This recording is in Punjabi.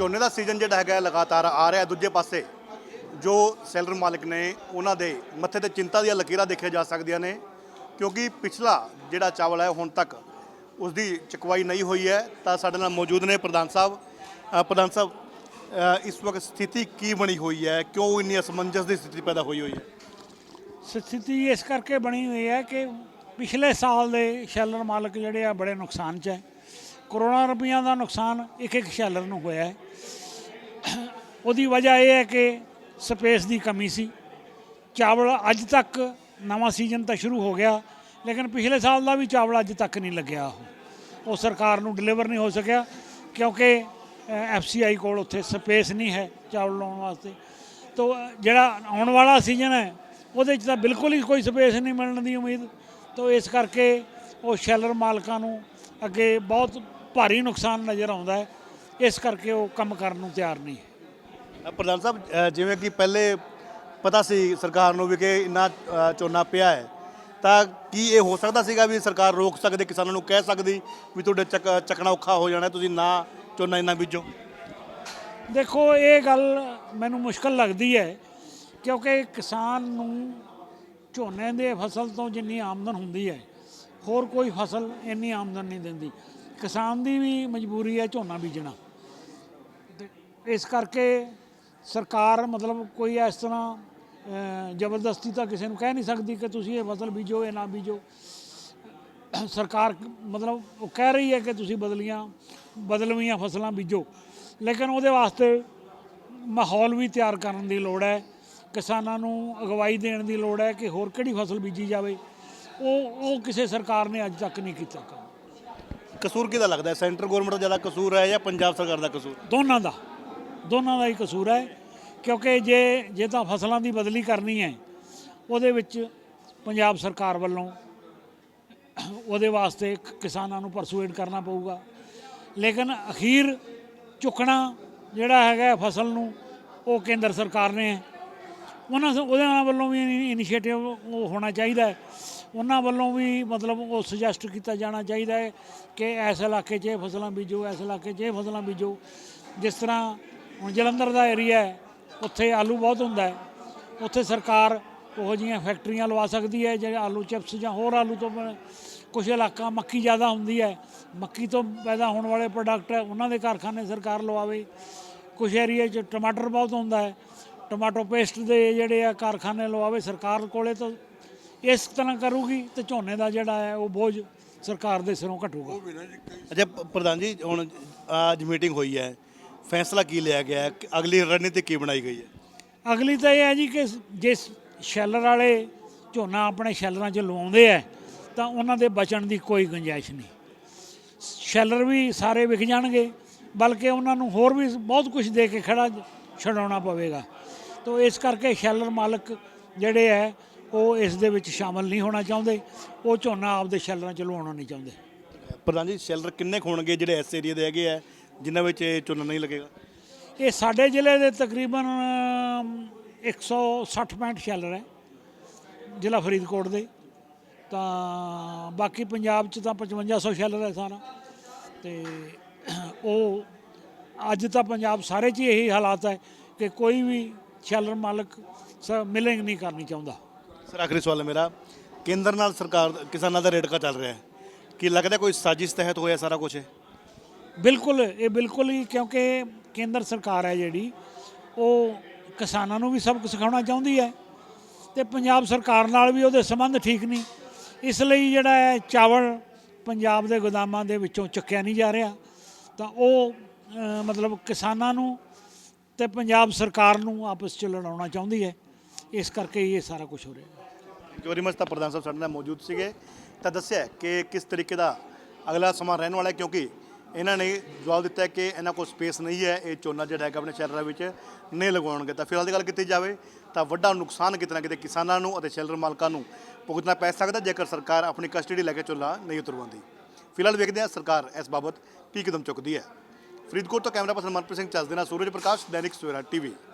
ਝੋਨੇ ਦਾ ਸੀਜ਼ਨ ਜਿਹੜਾ ਹੈਗਾ ਲਗਾਤਾਰ ਆ ਰਿਹਾ ਦੂਜੇ ਪਾਸੇ, ਜੋ ਸੈਲਰ ਮਾਲਕ ਨੇ ਉਹਨਾਂ ਦੇ ਮੱਥੇ ਤੇ ਚਿੰਤਾ ਦੀਆਂ ਲਕੀਰਾਂ ਦੇਖੀਆਂ ਜਾ ਸਕਦੀਆਂ ਨੇ, ਕਿਉਂਕਿ ਪਿਛਲਾ ਜਿਹੜਾ ਚਾਵਲ ਹੈ ਹੁਣ ਤੱਕ ਉਸ ਦੀ ਚੁਕਵਾਈ ਨਹੀਂ ਹੋਈ ਹੈ, ਤਾਂ ਸਾਡੇ ਨਾਲ ਮੌਜੂਦ ਨੇ ਪ੍ਰਧਾਨ ਸਾਹਿਬ। ਪ੍ਰਧਾਨ ਸਾਹਿਬ ਇਸ ਵਕਤ ਸਥਿਤੀ ਕੀ ਬਣੀ ਹੋਈ ਹੈ? ਕਿਉਂ ਇੰਨੀ ਅਸਮੰਜਸ ਦੀ ਸਥਿਤੀ ਪੈਦਾ ਹੋਈ ਹੋਈ ਹੈ? ਸਥਿਤੀ ਇਸ ਕਰਕੇ ਬਣੀ ਹੋਈ ਹੈ ਕਿ ਪਿਛਲੇ ਸਾਲ ਦੇ ਸ਼ੈਲਰ ਮਾਲਕ ਜਿਹੜੇ ਆ ਬੜੇ ਨੁਕਸਾਨ 'ਚ ਹੈ। ਕਰੋੜਾਂ ਰੁਪਈਆਂ ਦਾ ਨੁਕਸਾਨ ਇੱਕ ਇੱਕ ਸ਼ੈਲਰ ਨੂੰ ਹੋਇਆ ਹੈ। ਉਹਦੀ ਵਜ੍ਹਾ ਇਹ ਹੈ ਕਿ ਸਪੇਸ ਦੀ ਕਮੀ ਸੀ। ਚਾਵਲ ਅੱਜ ਤੱਕ ਨਵਾਂ ਸੀਜ਼ਨ ਤਾਂ ਸ਼ੁਰੂ ਹੋ ਗਿਆ, ਲੇਕਿਨ ਪਿਛਲੇ ਸਾਲ ਦਾ ਵੀ ਚਾਵਲ ਅੱਜ ਤੱਕ ਨਹੀਂ ਲੱਗਿਆ ਉਹ। ਉਹ ਸਰਕਾਰ ਨੂੰ ਡਿਲੀਵਰ ਨਹੀਂ ਹੋ ਸਕਿਆ, ਕਿਉਂਕਿ ਐਫਸੀਆਈ ਕੋਲ ਉੱਥੇ ਸਪੇਸ ਨਹੀਂ ਹੈ ਚਾਵਲ ਲਾਉਣ ਵਾਸਤੇ। ਤੋ, ਜਿਹੜਾ ਆਉਣ ਵਾਲਾ ਸੀਜ਼ਨ ਹੈ, ਉਹਦੇ 'ਚ ਤਾਂ ਬਿਲਕੁਲ ਹੀ ਕੋਈ ਸਪੇਸ ਨਹੀਂ ਮਿਲਣ ਦੀ ਉਮੀਦ। ਤੋ, ਇਸ ਕਰਕੇ ਉਹ ਸ਼ੈਲਰ ਮਾਲਕਾਂ ਨੂੰ ਅੱਗੇ ਬਹੁਤ ਭਾਰੀ ਨੁਕਸਾਨ ਨਜ਼ਰ ਆਉਂਦਾ ਹੈ। ਇਸ ਕਰਕੇ ਉਹ ਕੰਮ ਕਰਨ ਨੂੰ ਤਿਆਰ ਨਹੀਂ ਅ, ਪ੍ਰਧਾਨ ਸਾਹਿਬ ਅ, ਜਿਵੇਂ ਕਿ ਪਹਿਲੇ ਪਤਾ ਸੀ ਸਰਕਾਰ ਨੂੰ ਵੀ ਕਿ ਇੰਨਾ ਅ, ਝੋਨਾ ਪਿਆ ਹੈ ਤਾਂ ਕੀ ਇਹ ਹੋ ਸਕਦਾ ਸੀਗਾ ਵੀ ਸਰਕਾਰ ਰੋਕ ਸਕਦੀ ਕਿਸਾਨਾਂ ਨੂੰ ਕਹਿ ਸਕਦੀ ਵੀ ਤੁਹਾਡੇ ਚੱਕ ਚੱਕਣਾ ਔਖਾ ਹੋ ਜਾਣਾ ਤੁਸੀਂ ਨਾ ਝੋਨਾ ਇੰਨਾ ਬੀਜੋ? ਦੇਖੋ ਇਹ ਗੱਲ ਮੈਨੂੰ ਮੁਸ਼ਕਲ ਲੱਗਦੀ ਹੈ ਕਿਉਂਕਿ ਕਿਸਾਨ ਨੂੰ ਝੋਨੇ ਦੇ ਫਸਲ ਤੋਂ ਜਿੰਨੀ ਆਮਦਨ ਹੁੰਦੀ ਹੈ ਹੋਰ ਕੋਈ ਫਸਲ ਇੰਨੀ ਆਮਦਨ ਨਹੀਂ ਦਿੰਦੀ। ਕਿਸਾਨ ਦੀ ਵੀ ਮਜਬੂਰੀ ਹੈ ਝੋਨਾ ਬੀਜਣਾ। ਤੇ ਇਸ ਕਰਕੇ ਸਰਕਾਰ ਮਤਲਬ ਕੋਈ ਇਸ ਤਰ੍ਹਾਂ ਜ਼ਬਰਦਸਤੀ ਤਾਂ ਕਿਸੇ ਨੂੰ ਕਹਿ ਨਹੀਂ ਸਕਦੀ ਕਿ ਤੁਸੀਂ ਇਹ ਫਸਲ ਬੀਜੋ, ਇਹ ਨਾ ਬੀਜੋ। ਸਰਕਾਰ ਮਤਲਬ ਉਹ ਕਹਿ ਰਹੀ ਹੈ ਕਿ ਤੁਸੀਂ ਬਦਲੀਆਂ, ਬਦਲਵੀਆਂ ਫਸਲਾਂ ਬੀਜੋ। ਲੇਕਿਨ ਉਹਦੇ ਵਾਸਤੇ ਮਾਹੌਲ ਵੀ ਤਿਆਰ ਕਰਨ ਦੀ ਲੋੜ ਹੈ। ਕਿਸਾਨਾਂ ਨੂੰ ਅਗਵਾਈ ਦੇਣ ਦੀ ਲੋੜ ਹੈ ਕਿ ਹੋਰ ਕਿਹੜੀ ਫਸਲ ਬੀਜੀ ਜਾਵੇ। ਉਹ ਉਹ ਕਿਸੇ ਸਰਕਾਰ ਨੇ ਅੱਜ ਤੱਕ ਨਹੀਂ ਕੀਤਾ ਕਸੂਰ ਕਿਹਦਾ ਲੱਗਦਾ? ਹੈ ਸੈਂਟਰ ਗਵਰਨਮੈਂਟ ਦਾ ਜ਼ਿਆਦਾ ਕਸੂਰ ਹੈ ਜਾਂ ਪੰਜਾਬ ਸਰਕਾਰ ਦਾ ਕਸੂਰ? ਦੋਨਾਂ ਦਾ। ਦੋਨਾਂ ਦਾ ਹੀ ਕਸੂਰ ਹੈ, ਕਿਉਂਕਿ ਜੇ ਜੇ ਤਾਂ ਫਸਲਾਂ ਦੀ ਬਦਲੀ ਕਰਨੀ ਹੈ, ਉਹਦੇ ਵਿੱਚ ਪੰਜਾਬ ਸਰਕਾਰ ਵੱਲੋਂ ਉਹਦੇ ਵਾਸਤੇ ਕਿਸਾਨਾਂ ਨੂੰ ਪਰਸੂਏਟ ਕਰਨਾ ਪਊਗਾ। ਲੇਕਿਨ ਅਖੀਰ ਚੁੱਕਣਾ ਜਿਹੜਾ ਹੈਗਾ ਫਸਲ ਨੂੰ, ਉਹ ਕੇਂਦਰ ਸਰਕਾਰ ਨੇ, ਉਹਨਾਂ ਸ- ਉਹਦੇ ਵੱਲੋਂ ਵੀ ਇਨੀਸ਼ੀਏਟਿਵ ਉਹ ਹੋਣਾ ਚਾਹੀਦਾ ਹੈ। ਉਹਨਾਂ ਵੱਲੋਂ ਵੀ ਮਤਲਬ ਉਹ ਸੁਜੈਸਟ ਕੀਤਾ ਜਾਣਾ ਚਾਹੀਦਾ ਹੈ ਕਿ ਇਸ ਇਲਾਕੇ 'ਚ ਇਹ ਫਸਲਾਂ ਬੀਜੋ, ਇਸ ਇਲਾਕੇ 'ਚ ਇਹ ਫਸਲਾਂ ਬੀਜੋ। ਜਿਸ ਤਰ੍ਹਾਂ ਹੁਣ ਜਲੰਧਰ ਦਾ ਏਰੀਆ ਹੈ, ਉੱਥੇ ਆਲੂ ਬਹੁਤ ਹੁੰਦਾ ਹੈ। ਉੱਥੇ ਸਰਕਾਰ ਉਹੋ ਜਿਹੀਆਂ ਫੈਕਟਰੀਆਂ ਲਵਾ ਸਕਦੀ ਹੈ, ਜਿਹੜੇ ਆਲੂ ਚਿਪਸ ਜਾਂ ਹੋਰ ਆਲੂ ਤੋਂ ਬਣੇ ਕੁਝ ਇਲਾਕਾ ਮੱਕੀ ਜ਼ਿਆਦਾ ਹੁੰਦੀ ਹੈ। ਮੱਕੀ ਤੋਂ ਪੈਦਾ ਹੋਣ ਵਾਲੇ ਪ੍ਰੋਡਕਟ ਉਹਨਾਂ ਦੇ ਕਾਰਖਾਨੇ ਸਰਕਾਰ ਲਵਾਵੇ। ਕੁਝ ਏਰੀਆ 'ਚ ਟਮਾਟਰ ਬਹੁਤ ਹੁੰਦਾ ਹੈ। ਟਮਾਟੋ ਪੇਸਟ ਦੇ ਜਿਹੜੇ ਆ ਕਾਰਖਾਨੇ ਲਵਾਵੇ ਸਰਕਾਰ ਕੋਲੇ ਤਾਂ ਇਸ ਤਰ੍ਹਾਂ ਕਰੂਗੀ ਤੇ ਝੋਨੇ ਦਾ ਜਿਹੜਾ ਹੈ ਉਹ ਬੋਝ ਸਰਕਾਰ ਦੇ ਸਿਰੋਂ ਘਟੂਗਾ। ਅੱਛਾ ਪ੍ਰਧਾਨ ਜੀ ਹੁਣ ਅੱਜ ਮੀਟਿੰਗ ਹੋਈ ਹੈ। ਫੈਸਲਾ ਕੀ ਲਿਆ ਗਿਆ ਹੈ? ਅਗਲੀ ਰਣਨੀਤੀ ਕੀ ਬਣਾਈ ਗਈ ਹੈ? ਅਗਲੀ ਤਾਂ ਇਹ ਹੈ ਜੀ ਕਿ ਜੇ ਸ਼ੈਲਰ ਵਾਲੇ ਝੋਨਾ ਆਪਣੇ ਸ਼ੈਲਰਾਂ 'ਚ ਲਵਾਉਂਦੇ ਆ ਤਾਂ ਉਹਨਾਂ ਦੇ ਬਚਣ ਦੀ ਕੋਈ ਗੁੰਜਾਇਸ਼ ਨਹੀਂ। ਸ਼ੈਲਰ ਵੀ ਸਾਰੇ ਵਿਕ ਜਾਣਗੇ ਬਲਕਿ ਉਹਨਾਂ ਨੂੰ ਹੋਰ ਵੀ ਬਹੁਤ ਕੁਝ ਦੇ ਕੇ ਖੜਾ ਛਡਾਉਣਾ ਪਵੇਗਾ। ਤੋ ਇਸ ਕਰਕੇ ਸ਼ੈਲਰ ਮਾਲਕ ਜਿਹੜੇ ਹੈ ਉਹ ਇਸ ਦੇ ਵਿੱਚ ਸ਼ਾਮਲ ਨਹੀਂ ਹੋਣਾ ਚਾਹੁੰਦੇ ਉਹ ਝੋਨਾ ਆਪਦੇ ਸ਼ੈਲਰਾਂ 'ਚ ਲਵਾਉਣਾ ਨਹੀਂ ਚਾਹੁੰਦੇ। ਪ੍ਰਧਾਨ ਜੀ ਸ਼ੈਲਰ ਕਿੰਨੇ ਕੁ ਹੋਣਗੇ ਜਿਹੜੇ ਇਸ ਏਰੀਆ ਦੇ ਹੈਗੇ ਆ ਜਿਨ੍ਹਾਂ ਵਿੱਚ ਇਹ ਝੋਨਾ ਨਹੀਂ ਲੱਗੇਗਾ? ਇਹ ਸਾਡੇ ਜ਼ਿਲ੍ਹੇ ਦੇ ਤਕਰੀਬਨ ਅਮ, 160 65 ਸ਼ੈਲਰ ਹੈ ਜ਼ਿਲ੍ਹਾ ਫਰੀਦਕੋਟ ਦੇ। ਤਾਂ ਬਾਕੀ ਪੰਜਾਬ 'ਚ ਤਾਂ 5500 ਸ਼ੈਲਰ ਹੈ ਸਾਰਾ। ਤੇ ਉਹ ਅੱਜ ਤਾਂ ਪੰਜਾਬ ਸਾਰੇ 'ਚ ਹੀ ਇਹੀ ਹਾਲਾਤ ਹੈ ਕਿ ਕੋਈ ਵੀ ਸ਼ੈਲਰ ਮਾਲਕ ਮਿਲਿੰਗ ਨਹੀਂ ਕਰਨੀ ਚਾਹੁੰਦਾ। ਸਰ, ਆਖਰੀ ਸਵਾਲ ਹੈ ਮੇਰਾ। ਕੇਂਦਰ ਨਾਲ ਸਰਕਾਰ ਕਿਸਾਨਾਂ ਦਾ ਰੇਟ ਕਾ ਚੱਲ ਰਿਹਾ ਹੈ? ਕੀ ਲੱਗਦਾ ਕੋਈ ਸਾਜ਼ਿਸ਼ ਤਹਿਤ ਹੋਇਆ ਸਾਰਾ ਕੁਝ ਬਿਲਕੁਲ, ਇਹ ਬਿਲਕੁਲ ਹੀ, ਕਿਉਂਕਿ ਕੇਂਦਰ ਸਰਕਾਰ ਹੈ ਜਿਹੜੀ, ਉਹ ਕਿਸਾਨਾਂ ਨੂੰ ਵੀ ਸਬਕ ਸਿਖਾਉਣਾ ਚਾਹੁੰਦੀ ਹੈ ਤੇ ਪੰਜਾਬ ਸਰਕਾਰ ਨਾਲ ਵੀ ਉਹਦੇ ਸੰਬੰਧ ਠੀਕ ਨਹੀਂ। ਇਸ ਲਈ ਜਿਹੜਾ ਹੈ, ਚਾਵਲ ਪੰਜਾਬ ਦੇ ਗੋਦਾਮਾਂ ਦੇ ਵਿੱਚੋਂ ਚੱਕਿਆ ਨਹੀਂ ਜਾ ਰਿਹਾ। ਤਾਂ ਉਹ ਮਤਲਬ ਕਿਸਾਨਾਂ ਨੂੰ ਤੇ ਪੰਜਾਬ ਸਰਕਾਰ ਨੂੰ ਆਪਸ 'ਚ ਲੜਾਉਣਾ ਚਾਹੁੰਦੀ ਹੈ। ਇਸ ਕਰਕੇ ਹੀ ਇਹ ਸਾਰਾ ਕੁਝ ਹੋ ਰਿਹਾ ਹੈ। ਥੈਂਕ ਯੂ ਵੈਰੀ ਮਚ ਤਾਂ ਪ੍ਰਧਾਨ ਸਾਹਿਬ ਸਾਡੇ ਨਾਲ ਮੌਜੂਦ ਸੀਗੇ, ਤਾਂ ਦੱਸਿਆ ਕਿ ਕਿਸ ਤਰੀਕੇ ਦਾ ਅਗਲਾ ਸਮਾਂ ਰਹਿਣ ਵਾਲਾ ਹੈ, ਕਿਉਂਕਿ ਇਹਨਾਂ ਨੇ ਜਵਾਬ ਦਿੱਤਾ ਕਿ ਇਹਨਾਂ ਕੋਲ ਸਪੇਸ ਨਹੀਂ ਹੈ, ਇਹ ਝੋਨਾ ਜਿਹੜਾ ਹੈਗਾ ਆਪਣੇ ਸ਼ਹਿਰਾਂ ਵਿੱਚ ਨਹੀਂ ਲਗਾਉਣਗੇ ਤਾਂ ਫਿਲਹਾਲ ਦੀ ਗੱਲ ਕੀਤੀ ਜਾਵੇ, ਤਾਂ ਵੱਡਾ ਨੁਕਸਾਨ ਕਿਤੇ ਨਾ ਕਿਤੇ ਕਿਸਾਨਾਂ ਨੂੰ ਅਤੇ ਸ਼ੈਲਰ ਮਾਲਕਾਂ ਨੂੰ ਭੁਗਤਣਾ ਪੈ ਸਕਦਾ ਜੇਕਰ ਸਰਕਾਰ ਆਪਣੀ ਕਸਟਡੀ ਲੈ ਕੇ ਝੋਨਾ ਨਹੀਂ ਉਤਰਵਾਉਂਦੀ। ਫਿਲਹਾਲ ਵੇਖਦੇ ਹਾਂ ਸਰਕਾਰ ਇਸ ਬਾਬਤ ਕੀ ਕਦਮ ਚੁੱਕਦੀ ਹੈ। ਫਰੀਦਕੋਟ ਤੋਂ ਕੈਮਰਾ ਪਰਸਨ ਮਨਪ੍ਰੀਤ ਸਿੰਘ ਚੱਜ ਨਾਲ ਸੂਰਜ ਪ੍ਰਕਾਸ਼, ਦੈਨਿਕ ਸਵੇਰਾ ਟੀਵੀ।